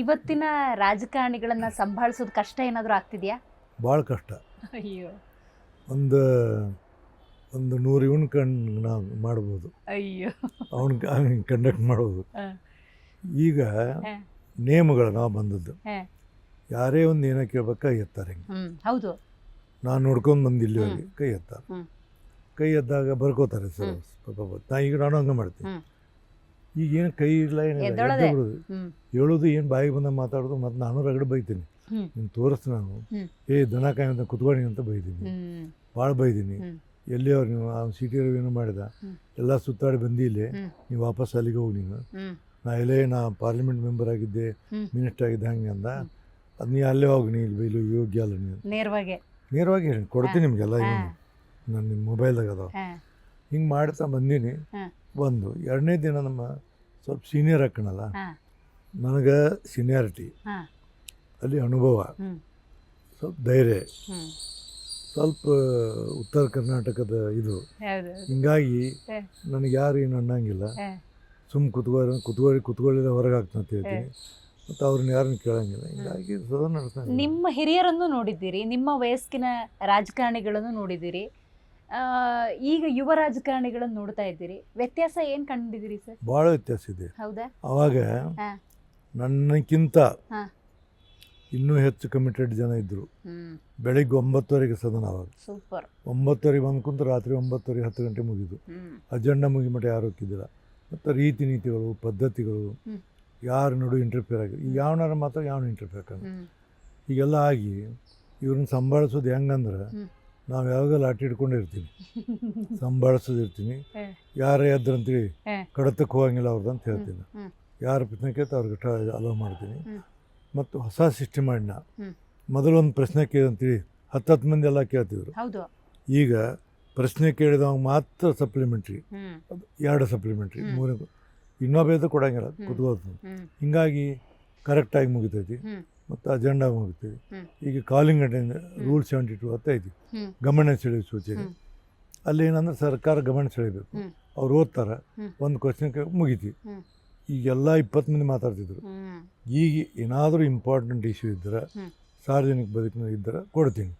ಇವತ್ತಿನ ರಾಜಕಾರಣಿಗಳನ್ನ ಸಂಭಾಳಿಸೋದು ಕಷ್ಟ ಏನಾದರೂ ಆಗ್ತಿದೆಯಾ? ಭಾಳ ಕಷ್ಟ. ಅಯ್ಯೋ. ಒಂದು ಒಂದು ನೂರು ಇವನ್ ಕಣ್ ನಾವು ಮಾಡ್ಬೋದು. ಅಯ್ಯೋ. ಅವನ ಕಂಡಕ್ಟ್ ಮಾಡ್ಬೋದು. ಈಗ. ನೇಮಗಳು ನಾವು ಬಂದದ್ದು. ಯಾರೇ ಒಂದು ಏನೋ ಕೇಳ್ಬೇಕು ಕೈ ಎತ್ತಾರೆ ಹೌದು. ನಾನು ನೋಡ್ಕೊಂಡು ಬಂದು ಇಲ್ಲಿವರೆಗೆ ಕೈ ಎತ್ತಾರೆ. ಕೈ ಎದ್ದಾಗ ಬರ್ಕೋತಾರೆ ಸರ್ ಪಾಪ. ನಾ ಈಗ ನಾನು ಹಂಗೆ ಮಾಡ್ತೀನಿ. ಹ್ಮ್. ಈಗ ಏನು ಕೈ ಇಲ್ಲ ಏನಿಲ್ಲ ಎದ್ದೊಳದೆ. ಎದ್ದೇ ಬಿಡೋದು. ಹೇಳೋದು ಏನು ಬಾಯಿಗೆ ಬಂದ ಮಾತಾಡೋದು ಮತ್ತು ನಾನು ರಗಡೆ ಬೈತೀನಿ. ನೀನು ತೋರಿಸ್ ನಾನು. ಏ ದನ ಕಾಯಿ ಕುತ್ಕೊಳ್ಳಿ ಅಂತ ಬೈತೀನಿ ಭಾಳ ಬೈದೀನಿ. ಹ್ಮ್. ಎಲ್ಲಿ ಅವ್ರು ನೀವು? ಅವ್ನು ಸಿಟಿ ಏನು ಮಾಡಿದ. ಎಲ್ಲ ಸುತ್ತಾಡಿ ಬಂದಿ ಇಲ್ಲಿ. ನೀವು ವಾಪಸ್ ಅಲ್ಲಿಗೆ ಹೋಗಿ ನೀನು. ನಾ ಎಲ್ಲೇ ನಾ ಪಾರ್ಲಿಮೆಂಟ್ ಮೆಂಬರ್ ಆಗಿದ್ದೆ. ಮಿನಿಸ್ಟರ್ ಆಗಿದ್ದೆ ಹಂಗೆ ಅಂದ. ಅದು ನೀ ಅಲ್ಲೇ ಹೋಗಿ ನೀ ಇಲ್ಲಿ ಇಲ್ಲಿ ಯೋಗ್ಯ ಅಲ್ಲ ನೀನು. ನೇರವಾಗಿ. ನೇರವಾಗಿ ಹೇಳಿ ಕೊಡ್ತೀನಿ ನಿಮಗೆಲ್ಲ ಏನು? ನಾನು ನಿಮ್ಮ ಮೊಬೈಲ್ದಾಗ ಅದಾವ. ಹಿಂಗೆ ಮಾಡ್ತಾ ಬಂದೀನಿ. ಒಂದು ಎರಡನೇ ದಿನ ನಮ್ಮ ಸ್ವಲ್ಪ ಸೀನಿಯರ್ ಹಾಕಣಲ್ಲ ನನಗೆ ಸೀನಿಯಾರಿಟಿ ಅಲ್ಲಿ ಅನುಭವ. ಸ್ವಲ್ಪ ಧೈರ್ಯ. ಸ್ವಲ್ಪ ಉತ್ತರ ಕರ್ನಾಟಕದ ಇದು. ಹಿಂಗಾಗಿ ನನಗೆ ಯಾರು ಏನು ಅನ್ನಂಗಿಲ್ಲ. ಸುಮ್ ಸುಮ್ಮ ಕುತ್ಕೊಳ್ಳಿ ಕುತ್ಕೊಳ್ಳಿ ಕುತ್ಕೊಳ್ಳಿಲ್ಲ ಹೊರಗೆ ಅಂತ ಹೇಳ್ತೀನಿ. ಮತ್ತು ಅವ್ರನ್ನ ಯಾರನ್ನ ಕೇಳಂಗಿಲ್ಲ. ಹಿಂಗಾಗಿ ಸದಾ ನಡೆಸ್ತಾನೆ ನಿಮ್ಮ ಹಿರಿಯರನ್ನು ನೋಡಿದ್ದೀರಿ ನಿಮ್ಮ ವಯಸ್ಸಿನ ರಾಜಕಾರಣಿಗಳನ್ನು ನೋಡಿದ್ದೀರಿ. ಈಗ ಯುವ ರಾಜಕಾರಣಿಗಳನ್ನು ನೋಡ್ತಾ ಇದ್ದೀರಿ. ವ್ಯತ್ಯಾಸ ಏನು ಕಂಡಿದ್ದೀರಿ ಸರ್? ಭಾಳ ವ್ಯತ್ಯಾಸ ಇದೆ. ಹೌದಾ? ಅವಾಗ. ನನ್ನಕ್ಕಿಂತ. ಇನ್ನೂ ಹೆಚ್ಚು ಕಮಿಟೆಡ್ ಜನ ಇದ್ದರು ಬೆಳಿಗ್ಗೆ ಒಂಬತ್ತುವರೆಗೆ ಸದನ ಅವಾಗ. ಸೂಪರ್. ಒಂಬತ್ತುವರೆಗೆ ಬಂದು ಕುಂತು ರಾತ್ರಿ ಒಂಬತ್ತುವರೆಗೆ ಹತ್ತು ಗಂಟೆ ಮುಗಿದು. ಅಜೆಂಡಾ ಮುಗಿ ಮಟ್ಟ ಯಾರು ಹೋಗಿದ್ದಿಲ್ಲ ಮತ್ತು ರೀತಿ ನೀತಿಗಳು ಪದ್ಧತಿಗಳು ಯಾರು ನಡು ಇಂಟರ್ಫಿಯರ್ ಆಗಿ ಈಗ ಯಾವನಾರ ಮಾತ್ರ ಯಾವನು ಇಂಟರ್ಫಿಯರ್ ಆಗ ಈಗೆಲ್ಲ ಆಗಿ ಇವ್ರನ್ನ ಸಂಭಾಳಿಸೋದು ಹೆಂಗಂದ್ರೆ. ನಾವು ಯಾವಾಗ ಲಾಟಿ ಹಿಡ್ಕೊಂಡಿರ್ತೀನಿ. ಸಂಭಾಳಿಸೋದಿರ್ತೀನಿ. ಯಾರೇ ಹೇ. ಕಡತಕ್ಕೆ ಹೋಗಂಗಿಲ್ಲ ಅವ್ರದ್ದು ಅಂತ ಹೇಳ್ತೀನಿ. ಯಾರು ಪ್ರಶ್ನೆ ಕೇಳ್ತಾ ಅವ್ರಿಗೆ ಟ ಅಲೋ ಮಾಡ್ತೀನಿ. ಮತ್ತು ಹೊಸ ಸಿಸ್ಟಮ್ ಮಾಡಿ ನಾ ಹ್ಮ್. ಮೊದಲು ಒಂದು ಪ್ರಶ್ನೆ ಕೇಳಂತೀವಿ ಹತ್ತು ಹತ್ತು ಮಂದಿ ಎಲ್ಲ ಕೇಳ್ತಿದ್ರು. ಈಗ ಪ್ರಶ್ನೆ ಕೇಳಿದವಾಗ ಮಾತ್ರ ಸಪ್ಲಿಮೆಂಟ್ರಿ ಎರಡು ಸಪ್ಲಿಮೆಂಟ್ರಿ. ಮೂರನೇ ಇನ್ನೊಬ್ಬ ಕೊಡಂಗಿಲ್ಲ ಕುತ್ಕೋದು ಹಿಂಗಾಗಿ ಕರೆಕ್ಟಾಗಿ ಮುಗಿತೈತಿ. ಮತ್ತು ಅಜೆಂಡಾ ಹೋಗ್ತೀವಿ ಈಗ calling attend rule seventy two ಹತ್ತ ಐತಿ ಗಮನ ಸೆಳೆಯುವ ಸೂಚನೆ. ಅಲ್ಲಿ ಏನಂದ್ರೆ ಸರ್ಕಾರ ಗಮನ ಸೆಳಿಬೇಕು. ಅವ್ರು ಓದ್ತಾರೆ. ಒಂದು ಕ್ವಶನ್ ಮುಗಿತಿ. ಈಗ ಈಗೆಲ್ಲ ಇಪ್ಪತ್ತು ಮಂದಿ ಮಾತಾಡ್ತಿದ್ರು. ಈಗ ಏನಾದರೂ ಇಂಪಾರ್ಟೆಂಟ್ ಇಶ್ಯೂ ಇದ್ದರೆ ಸಾರ್ವಜನಿಕ ಬದುಕಿನ ಇದ್ದರೆ ಕೊಡ್ತೀನಿ.